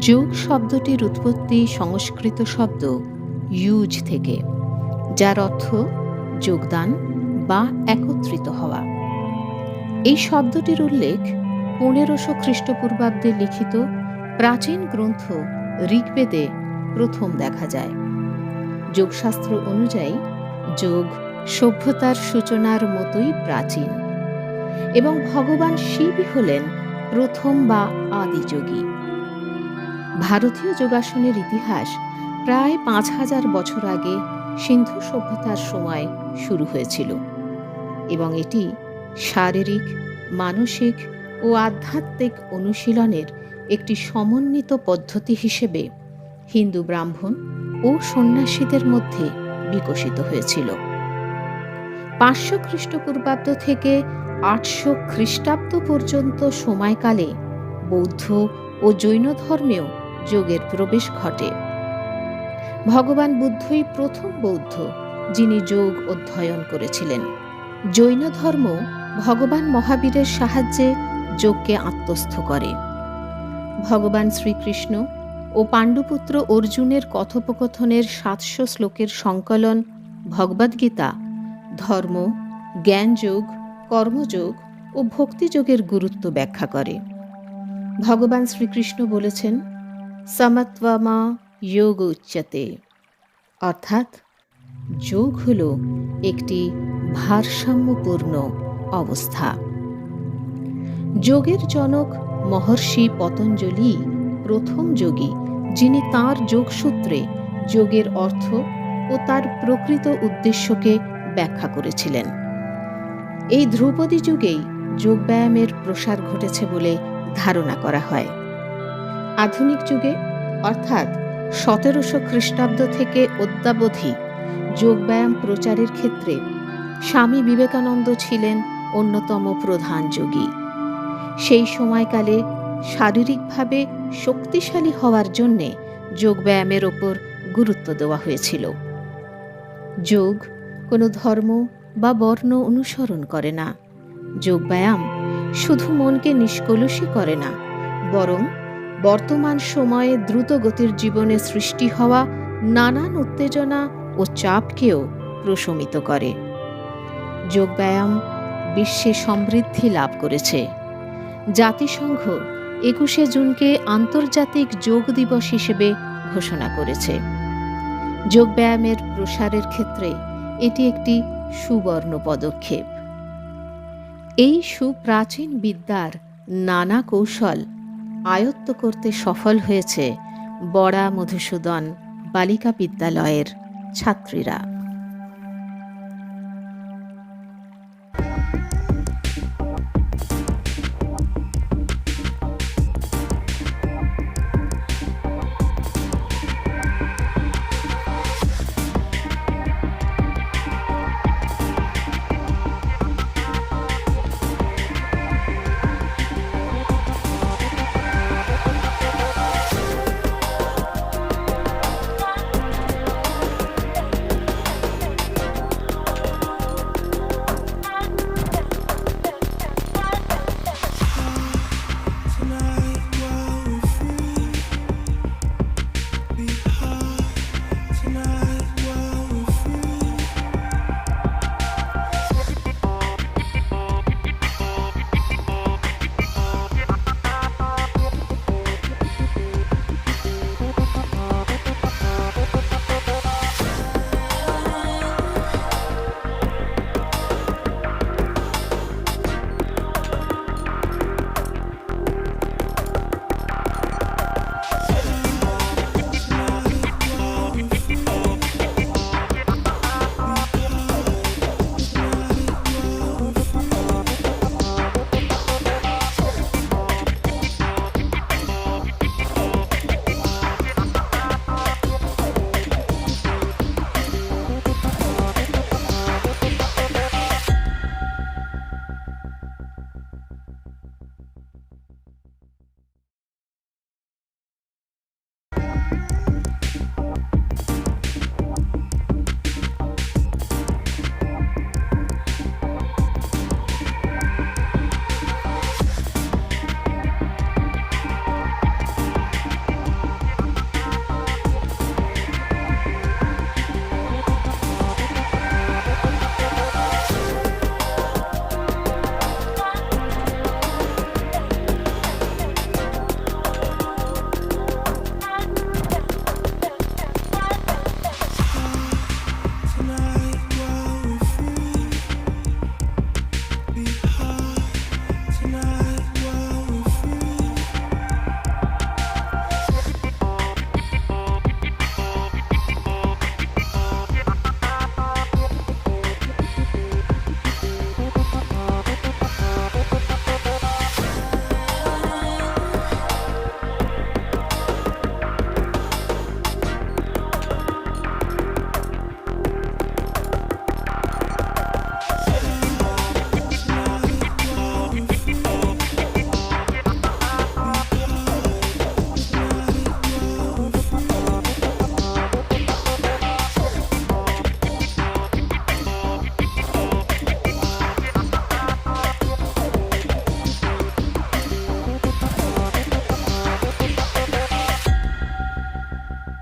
যোগ শব্দটির উৎপত্তি সংস্কৃত শব্দ ইউজ থেকে, যার অর্থ যোগদান বা একত্রিত হওয়া। এই শব্দটির উল্লেখ পনেরোশো খ্রিস্টপূর্বাব্দে লিখিত প্রাচীন গ্রন্থ ঋগ্বেদে প্রথম দেখা যায়। যোগশাস্ত্র অনুযায়ী, যোগ সভ্যতার সূচনার মতোই প্রাচীন এবং ভগবান শিবই হলেন প্রথম বা আদিযোগী ভারতীয় যোগাসনের ইতিহাস প্রায় পাঁচ হাজার বছর আগে সিন্ধু সভ্যতার সময় শুরু হয়েছিল এবং এটি শারীরিক, মানসিক ও আধ্যাত্মিক অনুশীলনের একটি সমন্বিত পদ্ধতি হিসেবে হিন্দু ব্রাহ্মণ ও সন্ন্যাসীদের মধ্যে বিকশিত হয়েছিল। পাঁচশো খ্রিস্টপূর্বাব্দ থেকে আটশো খ্রিস্টাব্দ পর্যন্ত সময়কালে বৌদ্ধ ও জৈন ধর্মেও যোগের প্রবেশ ঘটে। ভগবান বুদ্ধই প্রথম বৌদ্ধ, যিনি যোগ অধ্যয়ন করেছিলেন। জৈন ধর্ম ভগবান মহাবীরের সাহায্যে যোগকে আত্মস্থ করে। ভগবান শ্রীকৃষ্ণ ও পাণ্ডুপুত্র অর্জুনের কথোপকথনের সাতশো শ্লোকের সংকলন ভগবদ্গীতা, ধর্ম, জ্ঞানযোগ, কর্মযোগ ও ভক্তিযোগের গুরুত্ব ব্যাখ্যা করে। ভগবান শ্রীকৃষ্ণ বলেছেন সমত্বমা যোগ উচ্চতে অর্থাৎ যোগ হল একটি ভারসাম্যপূর্ণ অবস্থা যোগের জনক মহর্ষি পতঞ্জলি প্রথম যোগী যিনি তাঁর যোগসূত্রে যোগের অর্থ ও তার প্রকৃত উদ্দেশ্যকে ব্যাখ্যা করেছিলেন। এই ধ্রুপদী যুগেই যোগব্যায়ামের প্রসার ঘটেছে বলে ধারণা করা হয়। আধুনিক যুগে, অর্থাৎ সতেরোশো খ্রিস্টাব্দ থেকে অদ্যাবধি যোগব্যায়াম প্রচারের ক্ষেত্রে স্বামী বিবেকানন্দ ছিলেন অন্যতম প্রধান যোগী। সেই সময়কালে শারীরিকভাবে শক্তিশালী হওয়ার জন্যে যোগব্যায়ামের ওপর গুরুত্ব দেওয়া হয়েছিল। যোগ কোনো ধর্ম বা বর্ণ অনুসরণ করে না। যোগব্যায়াম শুধু মনকে নিষ্কলুষই করে না, বরং বর্তমান সময়ে দ্রুতগতির জীবনে সৃষ্টি হওয়া নানান উত্তেজনা ও চাপকেও প্রশমিত করে। যোগব্যায়াম বিশ্বে সমৃদ্ধি লাভ করেছে। জাতিসংঘ একুশে জুনকে আন্তর্জাতিক যোগ দিবস হিসেবে ঘোষণা করেছে। যোগব্যায়ামের প্রসারের ক্ষেত্রে এটি একটি সুবর্ণ পদক্ষেপ। এই সুপ্রাচীন বিদ্যার নানা কৌশল আয়ত্ত করতে সফল হয়েছে বড়া মধুসূদন বালিকা বিদ্যালয়ের ছাত্রীরা।